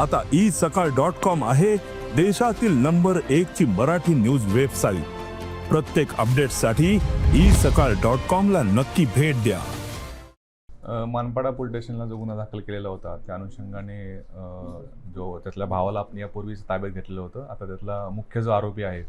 आता ई सकाळ dot com आहे देशातील नंबर एक ची मराठी न्यूज वेबसाईट. प्रत्येक अपडेटसाठी ई सकाळ डॉट कॉम ला नक्की भेट द्या. मानपाडा पोलीस स्टेशनला जो गुन्हा दाखल केलेला होता त्या अनुषंगाने जो त्यातल्या भावाला आपण यापूर्वीच ताब्यात घेतलेलं होतं आता त्यातला मुख्य जो आरोपी आहे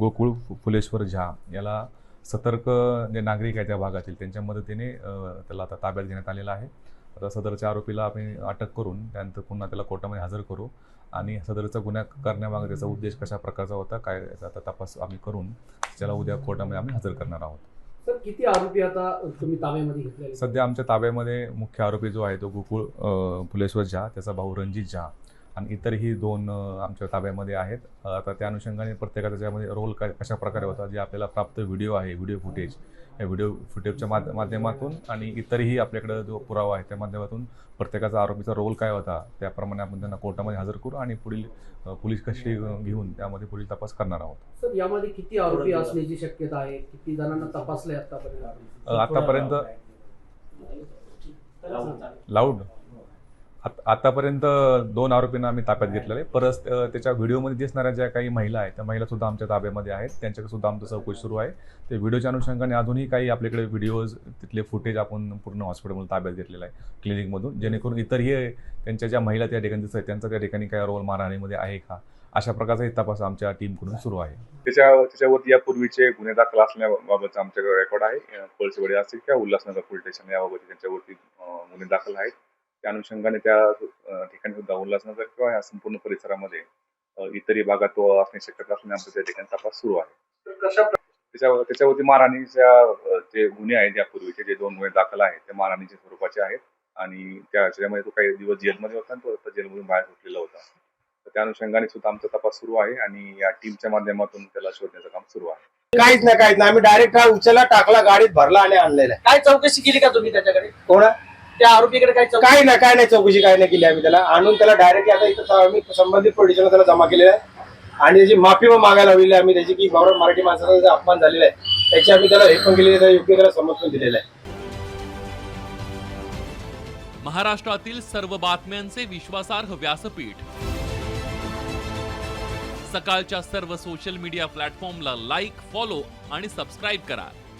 गोकुळ फु- फुलेश्वर झा याला सतर्क जे नागरिक आहे त्या भागातील त्यांच्या मदतीने त्याला आता ताब्यात घेण्यात आलेला आहे. आता सदरच्या आरोपीला आपण अटक करून त्यानंतर पुन्हा त्याला कोर्टामध्ये हजर करू. आणि सदरचा गुन्हा करण्यामागे त्याचा उद्देश कशा प्रकारचा होता काय आता तपास आम्ही करून त्याला उद्या कोर्टामध्ये आम्ही हजर करणार आहोत. सर किती आरोपी आता तुम्ही ताब्यामध्ये घेतलेले? सध्या आमच्या ताब्यामध्ये मुख्य आरोपी जो आहे तो गोकुळ फुलेश्वर झा त्याचा भाऊ रणजित झा. आणि इतरही दोन आमच्या ताब्यामध्ये आहेत. आता त्या अनुषंगाने प्रत्येकाचा त्याच्यामध्ये रोल कशा प्रकारे होता जे आपल्याला प्राप्त व्हिडिओ आहे व्हिडिओ फुटेज या व्हिडिओ फुटेजच्या माध माध्यमातून आणि इतरही आपल्याकडे जो पुरावा आहे त्या माध्यमातून प्रत्येकाचा आरोपीचा रोल काय होता त्याप्रमाणे आपण त्यांना कोर्टामध्ये हजर करू आणि पुढील पोलीस कस्टडी घेऊन त्यामध्ये पुढील तपास करणार आहोत. सर यामध्ये किती आरोपी असण्याची शक्यता आहे? किती जणांना तपासले आतापर्यंत? आतापर्यंत लाऊड. आतापर्यंत दोन आरोपींना आम्ही ताब्यात घेतलेले आहे. परत त्याच्या व्हिडिओमध्ये दिसणाऱ्या ज्या काही महिला आहेत त्या महिला सुद्धा आमच्या ताब्यामध्ये आहेत. त्यांच्याकडे सुद्धा आमचं चौकशी सुरू आहे. ते व्हिडिओच्या अनुषंगाने अजूनही काही आपल्याकडे व्हिडिओज तिथले फुटेज आपण पूर्ण हॉस्पिटलमध्ये ताब्यात घेतलेलं आहे क्लिनिकमधून. जेणेकरून इतरही त्यांच्या ज्या महिला त्या ठिकाणी दिसत आहेत त्यांचा त्या ठिकाणी काय रोल मारहाणीमध्ये आहे का? अशा प्रकारचाही तपास आमच्या टीमकडून सुरू आहे. त्याच्या त्याच्यावरती यापूर्वीचे गुन्हे दाखल असण्याबाबतचा आमच्याकडे रेकॉर्ड आहे. पळसवडे असतील किंवा उल्हासनगर पोलीस स्टेशन याबाबत त्यांच्यावरती गुन्हे दाखल आहेत. त्या अनुषंगाने त्या ठिकाणी सुद्धा उल्हासनगर किंवा या संपूर्ण परिसरामध्ये इतरही भागात तो असण्याची शक्यता असल्याने आमचा त्या ठिकाणी तपास सुरू आहे. त्याच्यावर त्याच्यावरती मारहाणीच्या अ, जे गुन्हे आहेत यापूर्वीचे जे दोन गुन्हे दाखल आहेत ते मारहाणीच्या स्वरूपाचे आहेत आणि त्या त्याच्यामध्ये तो काही दिवस जेलमध्ये होता आणि तो आता जेलमधून बाहेर सुटलेला होता. तर त्या अनुषंगाने सुद्धा आमचा तपास सुरू आहे आणि या टीमच्या माध्यमातून त्याला शोधण्याचं काम सुरू आहे. काहीच नाही काहीच नाही. आम्ही डायरेक्ट हा उचलला टाकला गाडीत भरला आणि आणलेला. काय चौकशी केली का तुम्ही त्याच्याकडे? कोण? त्या आरोपीकडे काय चौकशी काही नाही काय नाही चौकशी काय नाही केली आम्ही त्याला. आणून त्याला डायरेक्ट आता इथं आम्ही संबंधित पोलिसांना त्याला जमा केलेला आहे. आणि त्याची माफी पण मागायला हवी आम्ही. त्याची की बाबा मराठी माणसाचा जो अपमान झालेला आहे त्याची आम्ही त्याला हे पण केलेलं आहे योग्य त्याला पण दिलेलं आहे. महाराष्ट्रातील सर्व बातम्यांचे विश्वासार्ह व्यासपीठ. सकाळच्या सर्व सोशल मीडिया प्लॅटफॉर्मला लाईक फॉलो आणि सबस्क्राईब करा.